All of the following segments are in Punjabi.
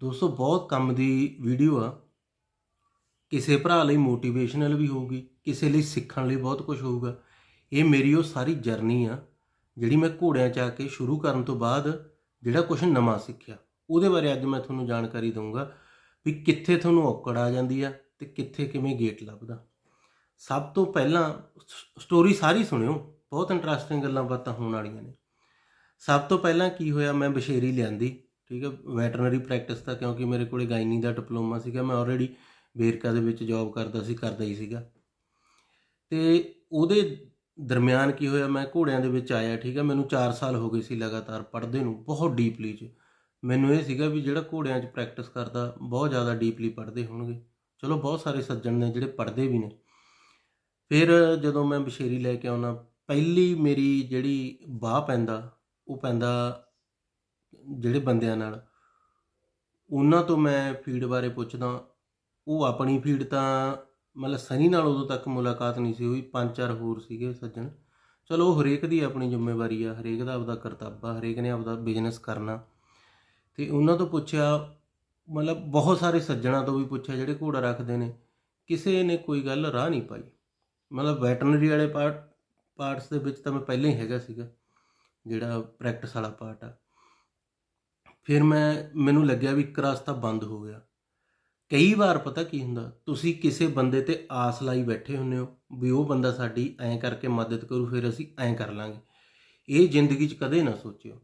ਦੋਸਤੋ, ਬਹੁਤ ਕੰਮ ਦੀ ਵੀਡੀਓ ਆ। ਕਿਸੇ ਭਰਾ ਲਈ ਮੋਟੀਵੇਸ਼ਨਲ ਵੀ ਹੋਊਗੀ, ਕਿਸੇ ਲਈ ਸਿੱਖਣ ਲਈ ਬਹੁਤ ਕੁਝ ਹੋਊਗਾ। ਇਹ ਮੇਰੀ ਉਹ ਸਾਰੀ ਜਰਨੀ ਆ, ਜਿਹੜੀ ਮੈਂ ਘੋੜਿਆਂ 'ਚ ਆ ਕੇ ਸ਼ੁਰੂ ਕਰਨ ਤੋਂ ਬਾਅਦ ਜਿਹੜਾ ਕੁਝ ਨਵਾਂ ਸਿੱਖਿਆ। ਉਹਦੇ ਬਾਰੇ ਅੱਜ ਮੈਂ ਤੁਹਾਨੂੰ ਜਾਣਕਾਰੀ ਦਊਂਗਾ ਵੀ ਕਿੱਥੇ ਤੁਹਾਨੂੰ ਔਕੜ ਆ ਜਾਂਦੀ ਆ ਤੇ ਕਿੱਥੇ ਕਿਵੇਂ ਗੇਟ ਲੱਭਦਾ। ਸਭ ਤੋਂ ਪਹਿਲਾਂ ਸਟੋਰੀ ਸਾਰੀ ਸੁਣਿਓ, ਬਹੁਤ ਇੰਟਰਸਟਿੰਗ ਗੱਲਾਂ ਬਾਤਾਂ ਹੋਣ ਵਾਲੀਆਂ ਨੇ। ਸਭ ਤੋਂ ਪਹਿਲਾਂ ਕੀ ਹੋਇਆ, ਮੈਂ ਬਸ਼ੇਰੀ ਲਿਆਂਦੀ। ਠੀਕ ਹੈ ਵੈਟਰਨਰੀ ਪ੍ਰੈਕਟਿਸ ਦਾ ਕਿਉਂਕਿ ਮੇਰੇ ਕੋਲੇ ਗਾਇਨੀ ਦਾ ਡਿਪਲੋਮਾ ਸੀਗਾ, ਮੈਂ ਆਲਰੇਡੀ ਵੇਰਕਾ ਦੇ ਵਿੱਚ ਜੌਬ ਕਰਦਾ ਸੀ, ਕਰਦਾ ਹੀ ਸੀਗਾ। ਤੇ ਉਹਦੇ ਦਰਮਿਆਨ ਕੀ ਹੋਇਆ, ਮੈਂ ਘੋੜਿਆਂ ਦੇ ਵਿੱਚ ਆਇਆ, ਠੀਕ ਹੈ, ਮੈਨੂੰ 4 ਸਾਲ ਹੋ ਗਏ ਸੀ ਲਗਾਤਾਰ ਪੜ੍ਹਦੇ ਨੂੰ, ਬਹੁਤ ਡੀਪਲੀ ਚ। ਮੈਨੂੰ ਇਹ ਸੀਗਾ ਵੀ ਜਿਹੜਾ ਘੋੜਿਆਂ 'ਚ ਪ੍ਰੈਕਟਿਸ ਕਰਦਾ, ਬਹੁਤ ਜ਼ਿਆਦਾ ਡੀਪਲੀ ਪੜ੍ਹਦੇ ਹੋਣਗੇ। ਚਲੋ, ਬਹੁਤ ਸਾਰੇ ਸੱਜਣ ਨੇ ਜਿਹੜੇ ਪੜ੍ਹਦੇ ਵੀ ਨੇ। ਫਿਰ ਜਦੋਂ ਮੈਂ ਬਸ਼ੇਰੀ ਲੈ ਕੇ ਆਉਣਾ ਪਹਿਲੀ ਮੇਰੀ ਜਿਹੜੀ ਬਾਹ ਪੈਂਦਾ, ਉਹ ਪੈਂਦਾ ਜਿਹੜੇ ਬੰਦਿਆਂ ਨਾਲ, ਉਹਨਾਂ ਤੋਂ ਮੈਂ ਫੀਡ ਬਾਰੇ ਪੁੱਛਦਾ, ਉਹ ਆਪਣੀ ਫੀਡ ਤਾਂ ਮਤਲਬ ਸਨੀ ਨਾਲ ਉਦੋਂ ਤੱਕ ਮੁਲਾਕਾਤ ਨਹੀਂ ਸੀ ਹੋਈ, ਪੰਜ ਚਾਰ ਹੋਰ ਸੀਗੇ ਸੱਜਣ। ਚਲੋ ਉਹ ਹਰੇਕ ਦੀ ਆਪਣੀ ਜ਼ਿੰਮੇਵਾਰੀ ਆ, ਹਰੇਕ ਦਾ ਆਪਦਾ ਕਰਤੱਵ ਹਰੇਕ ਨੇ ਆਪਦਾ ਬਿਜ਼ਨਸ ਕਰਨਾ। ਤੇ ਉਹਨਾਂ ਤੋਂ ਪੁੱਛਿਆ, ਮਤਲਬ ਬਹੁਤ ਸਾਰੇ ਸੱਜਣਾ ਤੋਂ ਵੀ ਪੁੱਛਿਆ, ਜਿਹੜੇ ਘੋੜਾ ਰੱਖਦੇ ਨੇ, ਕਿਸੇ ਨੇ ਕੋਈ ਗੱਲ ਰਾਹ ਨਹੀਂ ਪਾਈ। ਮਤਲਬ ਵੈਟਰਨਰੀ ਵਾਲੇ ਪਾਰਟ ਪਾਰਟਸ ਦੇ ਵਿੱਚ ਤਾਂ ਮੈਂ ਪਹਿਲਾਂ ਹੀ ਹੈਗਾ ਸੀਗਾ, ਜਿਹੜਾ ਪ੍ਰੈਕਟਿਸ ਵਾਲਾ ਪਾਰਟ ਆ। ਫਿਰ ਮੈਂ, ਮੈਨੂੰ ਲੱਗਿਆ ਵੀ ਇੱਕ ਰਸਤਾ ਬੰਦ ਹੋ ਗਿਆ। ਕਈ ਵਾਰ ਪਤਾ ਕੀ ਹੁੰਦਾ, ਤੁਸੀਂ ਕਿਸੇ ਬੰਦੇ ਤੇ ਆਸ ਲਾਈ ਬੈਠੇ ਹੁੰਨੇ ਹੋ ਵੀ ਉਹ ਬੰਦਾ ਸਾਡੀ ਐਂ ਕਰਕੇ ਮਦਦ ਕਰੂ, ਫਿਰ ਅਸੀਂ ਐਂ ਕਰ ਲਾਂਗੇ। ਇਹ ਜ਼ਿੰਦਗੀ 'ਚ ਕਦੇ ਨਾ ਸੋਚਿਓ।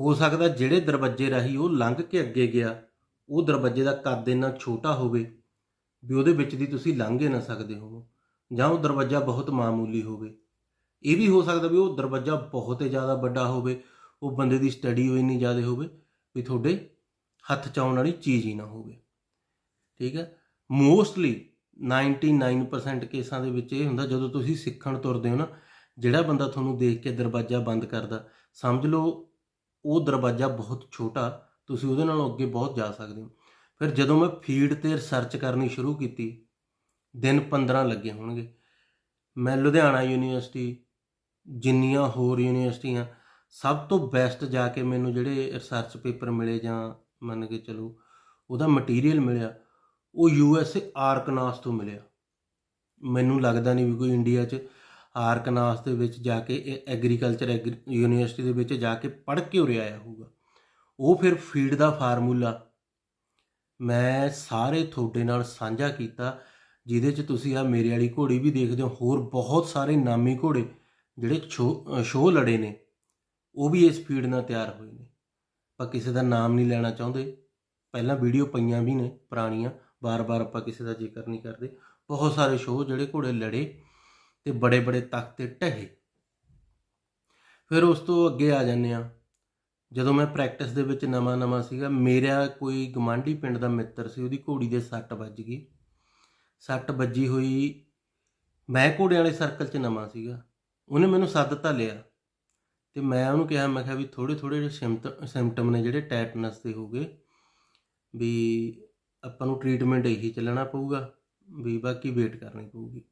ਹੋ ਸਕਦਾ ਜਿਹੜੇ ਦਰਵਾਜ਼ੇ ਰਾਹੀਂ ਉਹ ਲੰਘ ਕੇ ਅੱਗੇ ਗਿਆ, ਉਹ ਦਰਵਾਜ਼ੇ ਦਾ ਕੱਦ ਇੰਨਾ ਛੋਟਾ ਹੋਵੇ ਵੀ ਉਹਦੇ ਵਿੱਚ ਦੀ ਤੁਸੀਂ ਲੰਘ ਹੀ ਨਾ ਸਕਦੇ ਹੋਵੋ ਜਾਂ ਉਹ ਦਰਵਾਜ਼ਾ ਬਹੁਤ ਮਾਮੂਲੀ ਹੋਵੇ। ਇਹ ਵੀ ਹੋ ਸਕਦਾ ਵੀ ਉਹ ਦਰਵਾਜ਼ਾ ਬਹੁਤ ਹੀ ਜ਼ਿਆਦਾ ਵੱਡਾ ਹੋਵੇ, ਉਹ ਬੰਦੇ ਦੀ ਸਟੱਡੀ ਹੋਈ ਨਹੀਂ ਜ਼ਿਆਦਾ ਹੋਵੇ ਵੀ ਤੁਹਾਡੇ ਹੱਥ ਚ ਆਉਣ ਵਾਲੀ ਚੀਜ਼ ਹੀ ਨਾ ਹੋਵੇ। ਠੀਕ ਹੈ? ਮੋਸਟਲੀ 99% ਕੇਸਾਂ ਦੇ ਵਿੱਚ ਇਹ ਹੁੰਦਾ, ਜਦੋਂ ਤੁਸੀਂ ਸਿੱਖਣ ਤੁਰਦੇ ਹੋ ਨਾ, ਜਿਹੜਾ ਬੰਦਾ ਤੁਹਾਨੂੰ ਦੇਖ ਕੇ ਦਰਵਾਜ਼ਾ ਬੰਦ ਕਰਦਾ, ਸਮਝ ਲਓ ਉਹ ਦਰਵਾਜ਼ਾ ਬਹੁਤ ਛੋਟਾ, ਤੁਸੀਂ ਉਹਦੇ ਨਾਲੋਂ ਅੱਗੇ ਬਹੁਤ ਜਾ ਸਕਦੇ ਹੋ। ਫਿਰ ਜਦੋਂ ਮੈਂ ਫੀਡ ਤੇ ਰਿਸਰਚ ਕਰਨੀ ਸ਼ੁਰੂ ਕੀਤੀ, ਦਿਨ 15 ਲੱਗੇ ਹੋਣਗੇ। ਮੈਂ ਲੁਧਿਆਣਾ ਯੂਨੀਵਰਸਿਟੀ, ਜਿੰਨੀਆਂ ਹੋਰ ਯੂਨੀਵਰਸਿਟੀਆਂ ਸਭ ਤੋਂ ਬੈਸਟ ਜਾ ਕੇ ਮੈਨੂੰ ਜਿਹੜੇ ਰਿਸਰਚ ਪੇਪਰ ਮਿਲੇ ਜਾਂ ਮੰਨ ਕੇ ਚਲੋ ਉਹਦਾ ਮਟੀਰੀਅਲ ਮਿਲਿਆ, ਉਹ ਯੂ ਐਸ ਏ ਆਰਕਨਾਸ ਤੋਂ ਮਿਲਿਆ। ਮੈਨੂੰ ਲੱਗਦਾ ਨਹੀਂ ਵੀ ਕੋਈ ਇੰਡੀਆ 'ਚ ਆਰਕਨਾਸ ਦੇ ਵਿੱਚ ਜਾ ਕੇ ਐਗਰੀਕਲਚਰ ਯੂਨੀਵਰਸਿਟੀ ਦੇ ਵਿੱਚ ਜਾ ਕੇ ਪੜ੍ਹ ਕੇ ਉਰੇ ਆਇਆ ਹੋਊਗਾ। ਉਹ ਫਿਰ ਫੀਡ ਦਾ ਫਾਰਮੂਲਾ ਮੈਂ ਸਾਰੇ ਤੁਹਾਡੇ ਨਾਲ ਸਾਂਝਾ ਕੀਤਾ, ਜਿਹਦੇ 'ਚ ਤੁਸੀਂ ਆ ਮੇਰੇ ਵਾਲੀ ਘੋੜੀ ਵੀ ਦੇਖਦੇ ਹੋ, ਹੋਰ ਬਹੁਤ ਸਾਰੇ ਨਾਮੀ ਘੋੜੇ ਜਿਹੜੇ ਸ਼ੋਅ ਲੜੇ ਨੇ। ਉਹ ਵੀ ਇਸ ਫੀਡ ਨਾਲ ਤਿਆਰ ਹੋਏ ਨੇ। ਆਪਾਂ ਕਿਸੇ ਦਾ ਨਾਮ ਨਹੀਂ ਲੈਣਾ ਚਾਹੁੰਦੇ। ਪਹਿਲਾਂ ਵੀਡੀਓ ਪਈਆਂ ਵੀ ਨੇ ਪੁਰਾਣੀਆਂ ਬਾਰ-ਬਾਰ ਆਪਾਂ ਕਿਸੇ ਦਾ ਜ਼ਿਕਰ ਨਹੀਂ ਕਰਦੇ। ਬਹੁਤ ਸਾਰੇ ਸ਼ੋਅ ਜਿਹੜੇ ਘੋੜੇ ਲੜੇ ਤੇ ਬੜੇ-ਬੜੇ ਤਖਤ ਤੇ ਢਹੇ। ਫਿਰ ਉਸ ਤੋਂ ਅੱਗੇ ਆ ਜਾਂਦੇ ਆ ਜਦੋਂ ਮੈਂ ਪ੍ਰੈਕਟਿਸ ਦੇ ਵਿੱਚ ਨਵਾਂ-ਨਵਾਂ ਸੀਗਾ, ਮੇਰਾ ਕੋਈ ਗਮਾਂਡੀ ਪਿੰਡ ਦਾ ਮਿੱਤਰ ਸੀ, ਉਹਦੀ ਘੋੜੀ ਦੇ ਸੱਟ ਵੱਜ ਗਈ। ਸੱਟ ਵੱਜੀ ਹੋਈ, ਮੈਂ ਘੋੜਿਆਂ ਵਾਲੇ ਸਰਕਲ 'ਚ ਨਵਾਂ ਸੀਗਾ। ਉਹਨੇ ਮੈਨੂੰ ਸੱਦ ਤਾਂ ਲਿਆ। ਤੇ ਮੈਂ ਉਹਨੂੰ ਕਿਹਾ, ਮੈਂ ਕਿਹਾ ਵੀ ਥੋੜੇ ਥੋੜੇ ਜਿਹੇ ਸਿੰਪਟਮ ਨੇ ਜਿਹੜੇ ਟੈਟਨਸ ਦੇ ਹੋਗੇ ਵੀ ਆਪਾਂ ਨੂੰ ਟ੍ਰੀਟਮੈਂਟ ਇਹੀ ਚੱਲਣਾ ਪਊਗਾ, ਵੀ ਬਾਕੀ ਵੇਟ ਕਰਨੀ ਪਊਗੀ।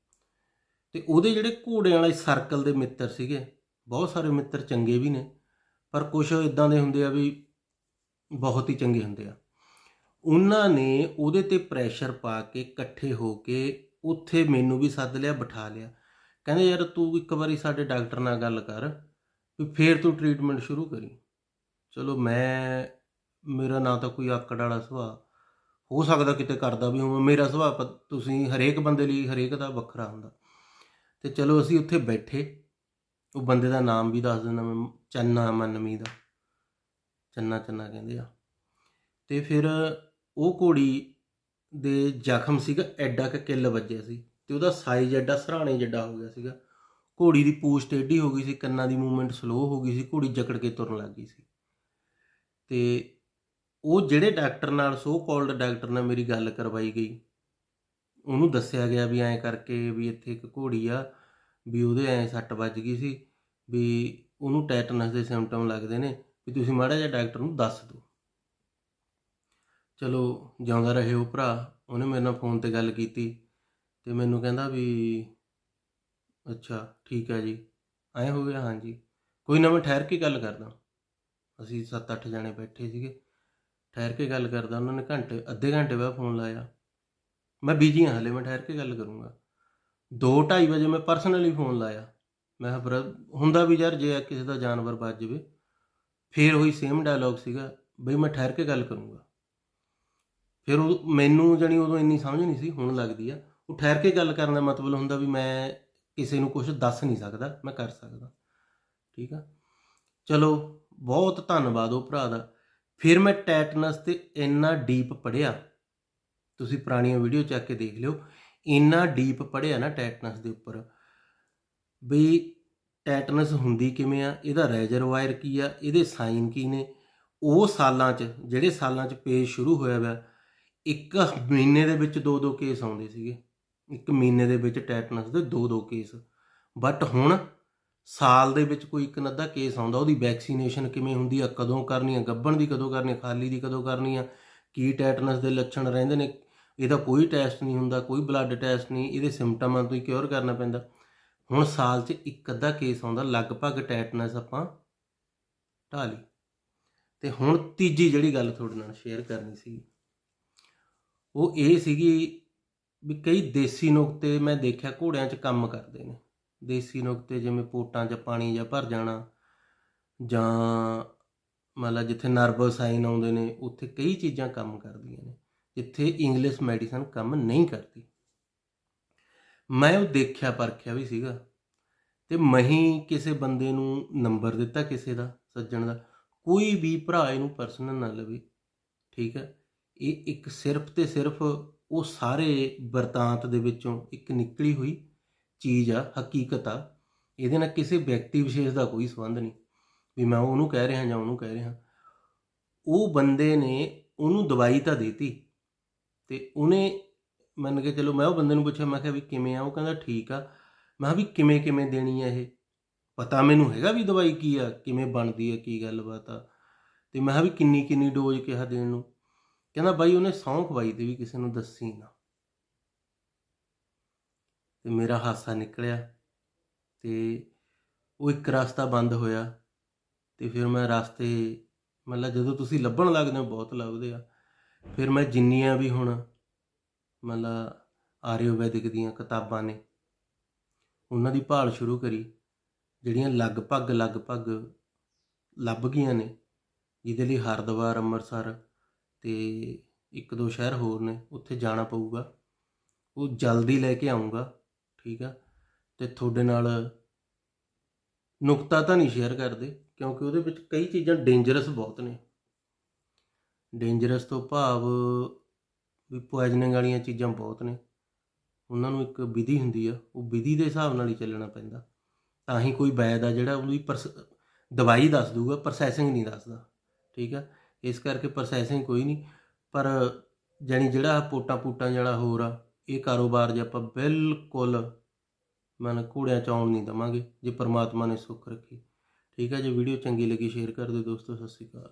ਤੇ ਉਹਦੇ ਜਿਹੜੇ ਘੋੜਿਆਂ ਵਾਲੇ ਸਰਕਲ ਦੇ ਮਿੱਤਰ ਸੀਗੇ, ਬਹੁਤ ਸਾਰੇ ਮਿੱਤਰ ਚੰਗੇ ਵੀ ਨੇ, ਪਰ ਕੁਝ ਇਦਾਂ ਦੇ ਹੁੰਦੇ ਆ ਵੀ ਬਹੁਤ ਹੀ ਚੰਗੇ ਹੁੰਦੇ ਆ। ਉਹਨਾਂ ਨੇ ਉਹਦੇ ਤੇ ਪ੍ਰੈਸ਼ਰ ਪਾ ਕੇ ਇਕੱਠੇ ਹੋ ਕੇ ਉੱਥੇ ਮੈਨੂੰ ਵੀ ਸੱਦ ਲਿਆ, ਬਿਠਾ ਲਿਆ। ਕਹਿੰਦੇ, ਯਾਰ ਤੂੰ ਇੱਕ ਵਾਰੀ ਸਾਡੇ ਡਾਕਟਰ ਨਾਲ ਗੱਲ ਕਰ ਵੀ ਫੇਰ ਤੂੰ ਟ੍ਰੀਟਮੈਂਟ ਸ਼ੁਰੂ ਕਰੀ। ਚਲੋ ਮੈਂ, ਮੇਰਾ ਨਾ ਤਾਂ ਕੋਈ ਆਕੜ ਵਾਲਾ ਸੁਭਾਅ, ਹੋ ਸਕਦਾ ਕਿਤੇ ਕਰਦਾ ਵੀ ਹੋਵੇ, ਮੇਰਾ ਸੁਭਾਅ ਤੁਸੀਂ ਹਰੇਕ ਬੰਦੇ ਲਈ ਹਰੇਕ ਦਾ ਵੱਖਰਾ ਹੁੰਦਾ। ਤੇ ਚਲੋ ਅਸੀਂ ਉੱਥੇ ਬੈਠੇ, ਉਹ ਬੰਦੇ ਦਾ ਨਾਮ ਵੀ ਦੱਸ ਦਿੰਦਾ ਮੈਂ, ਚੰਨਾ ਮਨਮੀ ਦਾ। ਚੰਨਾ ਚੰਨਾ ਕਹਿੰਦੇ ਆ। ਤੇ ਫਿਰ ਉਹ ਘੋੜੀ ਦੇ ਜ਼ਖਮ ਸੀਗਾ, ਐਡਾ ਕਿ ਕਿੱਲ ਵੱਜਿਆ ਸੀ। ਤੇ ਉਹਦਾ ਸਾਈਜ਼ ਐਡਾ ਸਰਾਣੇ ਜਿੱਡਾ ਹੋ ਗਿਆ ਸੀਗਾ। ਘੋੜੀ ਦੀ ਪੂਛ ਟੇਢੀ ਹੋ ਗਈ ਸੀ, ਕੰਨਾਂ ਦੀ ਮੂਵਮੈਂਟ ਸਲੋ ਹੋ ਗਈ ਸੀ, ਘੋੜੀ ਜਕੜ ਕੇ ਤੁਰਨ ਲੱਗ ਗਈ ਸੀ। ਤੇ ਉਹ ਜਿਹੜੇ ਡਾਕਟਰ ਨਾਲ ਸੋ ਕਾਲਡ ਡਾਕਟਰ ਨਾਲ ਮੇਰੀ ਗੱਲ ਕਰਵਾਈ ਗਈ, ਉਹਨੂੰ ਦੱਸਿਆ ਗਿਆ ਵੀ ਐਂ ਕਰਕੇ ਵੀ ਇੱਥੇ ਇੱਕ ਘੋੜੀ ਆ, ਵੀ ਉਹਦੇ ਐਂ ਸੱਟ ਵੱਜ ਗਈ ਸੀ, ਵੀ ਉਹਨੂੰ ਟੈਟਨਸ ਦੇ ਸਿੰਪਟਮ ਲੱਗਦੇ ਨੇ, ਵੀ ਤੁਸੀਂ ਮਾੜਾ ਜਿਹਾ ਡਾਕਟਰ ਨੂੰ ਦੱਸ ਦਿਓ। ਚਲੋ, ਜਿਉਂਦਾ ਰਹੇ ਉਹ ਭਰਾ, ਉਹਨੇ ਮੇਰੇ ਨਾਲ ਫੋਨ ਤੇ ਗੱਲ ਕੀਤੀ ਤੇ ਮੈਨੂੰ ਕਹਿੰਦਾ ਵੀ ਅੱਛਾ, ਠੀਕ ਹੈ ਜੀ। ਐ ਹੋ ਗਿਆ, ਹਾਂਜੀ। ਕੋਈ ਨਾ ਮੈਂ ਠਹਿਰ ਕੇ ਗੱਲ ਕਰਦਾ। ਅਸੀਂ 7-8 ਜਣੇ ਬੈਠੇ ਸੀਗੇ। ਠਹਿਰ ਕੇ ਗੱਲ ਕਰਦਾ, ਉਹਨਾਂ ਨੇ ਘੰਟੇ, ਅੱਧੇ ਘੰਟੇ ਬਾਅਦ ਫੋਨ ਲਾਇਆ। ਮੈਂ ਬਿਜ਼ੀ ਹਾਂ, ਹਲੇ ਮੈਂ ਠਹਿਰ ਕੇ ਗੱਲ ਕਰੂੰਗਾ। 2:30 ਵਜੇ ਮੈਂ ਪਰਸਨਲੀ ਫੋਨ ਲਾਇਆ। ਮੈਂ ਕਿਹਾ, ਬ੍ਰਦਰ, ਹੁੰਦਾ ਵੀ ਯਾਰ, ਜੇ ਕਿਸੇ ਦਾ ਜਾਨਵਰ ਬਚ ਜਾਵੇ। ਫੇਰ ਉਹੀ ਸੇਮ ਡਾਇਲੌਗ ਸੀਗਾ, ਬਈ ਮੈਂ ਠਹਿਰ ਕੇ ਗੱਲ ਕਰੂੰਗਾ। ਫਿਰ ਉਹ, ਮੈਨੂੰ ਜਾਣੀ ਉਦੋਂ ਇੰਨੀ ਸਮਝ ਨਹੀਂ ਸੀ, ਹੁਣ ਲੱਗਦੀ ਆ। ਉਹ ਠਹਿਰ ਕੇ ਗੱਲ ਕਰਨ ਦਾ ਮਤਲਬ ਹੁੰਦਾ ਵੀ ਮੈਂ ਕਿਸੇ ਨੂੰ ਕੁਝ ਦੱਸ ਨਹੀਂ ਸਕਦਾ, ਮੈਂ ਕਰ ਸਕਦਾ। ਠੀਕ ਆ? ਚਲੋ, ਬਹੁਤ ਧੰਨਵਾਦ ਉਹ ਭਰਾ ਦਾ। ਫਿਰ ਮੈਂ ਟੈਟਨਸ ਤੇ ਇੰਨਾ ਡੀਪ ਪੜਿਆ ਤੁਸੀਂ ਪੁਰਾਣੀਆਂ ਵੀਡੀਓ ਚੱਕ ਕੇ ਦੇਖ ਲਿਓ। ਇੰਨਾ ਡੀਪ ਪੜਿਆ ਨਾ ਟੈਟਨਸ ਦੇ ਉੱਪਰ। ਵੀ ਟੈਟਨਸ ਹੁੰਦੀ ਕਿਵੇਂ ਆ? ਇਹਦਾ ਰੈਜ਼ਰਵਾਇਰ ਕੀ ਆ? ਇਹਦੇ ਸਾਈਨ ਕੀ ਨੇ? ਉਹ ਸਾਲਾਂ 'ਚ, ਜਿਹੜੇ ਸਾਲਾਂ 'ਚ ਪੇਜ ਸ਼ੁਰੂ ਹੋਇਆ ਵਾ, ਇੱਕ ਮਹੀਨੇ ਦੇ ਵਿੱਚ ਦੋ ਦੋ ਕੇਸ ਆਉਂਦੇ ਸੀਗੇ। ਇੱਕ ਮਹੀਨੇ ਦੇ ਵਿੱਚ ਟੈਟਨਸ ਦੇ ਦੋ ਦੋ ਕੇਸ। ਬਟ ਹੁਣ ਸਾਲ ਦੇ ਵਿੱਚ ਕੋਈ ਇੱਕ ਨੱਦਾ ਕੇਸ ਆਉਂਦਾ, ਉਹਦੀ ਵੈਕਸੀਨੇਸ਼ਨ ਕਿਵੇਂ ਹੁੰਦੀ ਆ, ਕਦੋਂ ਕਰਨੀ ਆ, ਗੱਭਣ ਦੀ ਕਦੋਂ ਕਰਨੀ ਆ, ਖਾਲੀ ਦੀ ਕਦੋਂ ਕਰਨੀ ਆ, ਕੀ ਟੈਟਨਸ ਦੇ ਲੱਛਣ ਰਹਿੰਦੇ ਨੇ, ਇਹਦਾ ਕੋਈ ਟੈਸਟ ਨਹੀਂ ਹੁੰਦਾ, ਕੋਈ ਬਲੱਡ ਟੈਸਟ ਨਹੀਂ, ਇਹਦੇ ਸਿੰਪਟਮਾਂ ਤੋਂ ਹੀ ਕਿਉਰ ਕਰਨਾ ਪੈਂਦਾ। ਹੁਣ ਸਾਲ 'ਚ ਇੱਕ ਅੱਧਾ ਕੇਸ ਆਉਂਦਾ, ਲਗਭਗ ਟੈਟਨਸ ਆਪਾਂ ਢਾਹ ਲਈ। ਤੇ ਹੁਣ ਤੀਜੀ ਜਿਹੜੀ ਗੱਲ ਤੁਹਾਡੇ ਨਾਲ ਸ਼ੇਅਰ ਕਰਨੀ ਸੀ, ਉਹ ਇਹ ਸੀਗੀ ਵੀ ਕਈ ਦੇਸੀ ਨੁਕਤੇ ਮੈਂ ਦੇਖਿਆ ਘੋੜਿਆਂ 'ਚ ਕੰਮ ਕਰਦੇ ਨੇ। ਦੇਸੀ ਨੁਕਤੇ ਜਿਵੇਂ ਪੋਟਾਂ 'ਚ ਪਾਣੀ ਜਾਂ ਭਰ ਜਾਣਾ ਜਾਂ ਮਤਲਬ ਜਿੱਥੇ ਨਰਵਸ ਸਾਈਨ ਆਉਂਦੇ ਨੇ, ਉੱਥੇ ਕਈ ਚੀਜ਼ਾਂ ਕੰਮ ਕਰਦੀਆਂ ਨੇ, ਜਿੱਥੇ ਇੰਗਲਿਸ਼ ਮੈਡੀਸਨ ਕੰਮ ਨਹੀਂ ਕਰਦੀ। ਮੈਂ ਉਹ ਦੇਖਿਆ ਪਰਖਿਆ ਵੀ ਸੀਗਾ ਤੇ ਮਹੀਂ ਕਿਸੇ ਬੰਦੇ ਨੂੰ ਨੰਬਰ ਦਿੱਤਾ ਕਿਸੇ ਦਾ, ਸੱਜਣ ਦਾ, ਕੋਈ ਵੀ ਭਰਾ ਇਹਨੂੰ ਪਰਸਨਲ ਨਾ ਲਵੇ, ਠੀਕ ਹੈ? ਇਹ ਇੱਕ ਸਿਰਫ ਤੇ ਸਿਰਫ ਉਹ ਸਾਰੇ ਵਰਤਾਂਤ ਦੇ ਵਿੱਚੋਂ ਇੱਕ ਨਿਕਲੀ ਹੋਈ ਚੀਜ਼ ਆ, ਹਕੀਕਤ ਆ। ਇਹਦੇ ਨਾਲ ਕਿਸੇ ਵਿਅਕਤੀ ਵਿਸ਼ੇਸ਼ ਦਾ ਕੋਈ ਸੰਬੰਧ ਨਹੀਂ। ਵੀ ਮੈਂ ਉਹਨੂੰ ਕਹਿ ਰਿਹਾ ਜਾਂ ਉਹਨੂੰ ਕਹਿ ਰਿਹਾ। ਉਹ ਬੰਦੇ ਨੇ ਉਹਨੂੰ ਦਵਾਈ ਤਾਂ ਦੇਤੀ ਤੇ ਉਹਨੇ ਮੰਨ ਕੇ ਚਲੋ ਮੈਂ ਉਹ ਬੰਦੇ ਨੂੰ ਪੁੱਛਿਆ, ਮੈਂ ਕਿਹਾ ਵੀ ਕਿਵੇਂ ਆ? ਉਹ ਕਹਿੰਦਾ ਠੀਕ ਆ। ਮੈਂ ਕਿਹਾ ਵੀ ਕਿਵੇਂ ਕਿਵੇਂ ਦੇਣੀ ਆ ਇਹ? ਪਤਾ ਮੈਨੂੰ ਹੈਗਾ ਵੀ ਦਵਾਈ ਕੀ ਆ, ਕਿਵੇਂ ਬਣਦੀ ਆ, ਕੀ ਗੱਲਬਾਤ ਆ? ਤੇ ਮੈਂ ਕਿਹਾ ਵੀ ਕਿੰਨੀ ਕਿੰਨੀ ਡੋਜ਼ ਕਿਹਾ ਦੇਣ ਨੂੰ? ਕਹਿੰਦਾ ਬਾਈ ਉਹਨੇ ਸਹੁੰ ਬਾਈ ਤੇ ਵੀ ਕਿਸੇ ਨੂੰ ਦੱਸੀ ਨਾ। ਤੇ ਮੇਰਾ ਹਾਸਾ ਨਿਕਲਿਆ ਤੇ ਉਹ ਇੱਕ ਰਸਤਾ ਬੰਦ ਹੋਇਆ ਤੇ ਫਿਰ ਮੈਂ ਰਸਤੇ ਮਤਲਬ ਜਦੋਂ ਤੁਸੀਂ ਲੱਭਣ ਲੱਗਦੇ ਹੋ, ਬਹੁਤ ਲੱਭਦੇ ਆ। ਫਿਰ ਮੈਂ ਜਿੰਨੀਆਂ ਵੀ ਹੁਣ ਮਤਲਬ ਆਰਿਓਵੈਦਿਕ ਦੀਆਂ ਕਿਤਾਬਾਂ ਨੇ, ਉਹਨਾਂ ਦੀ ਭਾਲ ਸ਼ੁਰੂ ਕਰੀ, ਜਿਹੜੀਆਂ ਲਗਭਗ ਲਗਭਗ ਲੱਭ ਗਈਆਂ ਨੇ, ਜਿਹਦੇ ਲਈ ਹਰਿਦੁਆਰ, ਅੰਮ੍ਰਿਤਸਰ ਤੇ ਇੱਕ ਦੋ ਸ਼ਹਿਰ ਹੋਰ ਨੇ, ਉੱਥੇ ਜਾਣਾ ਪਊਗਾ। ਉਹ ਜਲਦੀ ਲੈ ਕੇ ਆਉਂਗਾ ਠੀਕ ਆ? ਤੇ ਤੁਹਾਡੇ ਨਾਲ ਨੁਕਤਾ ਤਾਂ ਨਹੀਂ ਸ਼ੇਅਰ ਕਰਦੇ, ਕਿਉਂਕਿ ਉਹਦੇ ਵਿੱਚ ਕਈ ਚੀਜ਼ਾਂ ਡੇਂਜਰਸ ਬਹੁਤ ਨੇ। ਡੇਂਜਰਸ ਤੋਂ ਭਾਵ ਵੀ ਪੋਇਜ਼ਨਿੰਗ ਵਾਲੀਆਂ ਚੀਜ਼ਾਂ ਬਹੁਤ ਨੇ। ਉਹਨਾਂ ਨੂੰ ਇੱਕ ਵਿਧੀ ਹੁੰਦੀ ਆ, ਉਹ ਵਿਧੀ ਦੇ ਹਿਸਾਬ ਨਾਲ ਹੀ ਚੱਲਣਾ ਪੈਂਦਾ। ਤਾਂ ਹੀ ਕੋਈ ਵੈਦ ਆ ਜਿਹੜਾ ਉਹਦੀ ਪਰਸ, ਦਵਾਈ ਦੱਸ ਦੂਗਾ ਪ੍ਰੋਸੈਸਿੰਗ ਨਹੀਂ ਦੱਸਦਾ, ਠੀਕ ਆ? ਇਸ ਕਰਕੇ ਪ੍ਰੋਸੈਸਿੰਗ ਕੋਈ ਨਹੀਂ। ਪਰ ਜਾਣੀ ਜਿਹੜਾ ਪੋਟਾ ਪੂਟਾਂ ਜਿਹੜਾ ਹੋਰ ਆ, ਇਹ ਕਾਰੋਬਾਰ ਜੇ ਆਪਾਂ ਬਿਲਕੁਲ ਮਨ ਘੋੜਿਆਂ ਚ ਆਉਣ ਨਹੀਂ ਦਵਾਂਗੇ, ਜੇ ਪਰਮਾਤਮਾ ਨੇ ਸੁੱਖ ਰੱਖੀ। ਠੀਕ ਆ ਜੇ, ਵੀਡੀਓ ਚੰਗੀ ਲੱਗੀ, ਸ਼ੇਅਰ ਕਰ ਦਿਓ ਦੋਸਤੋ, ਸਤਿ ਸ਼੍ਰੀ ਅਕਾਲ।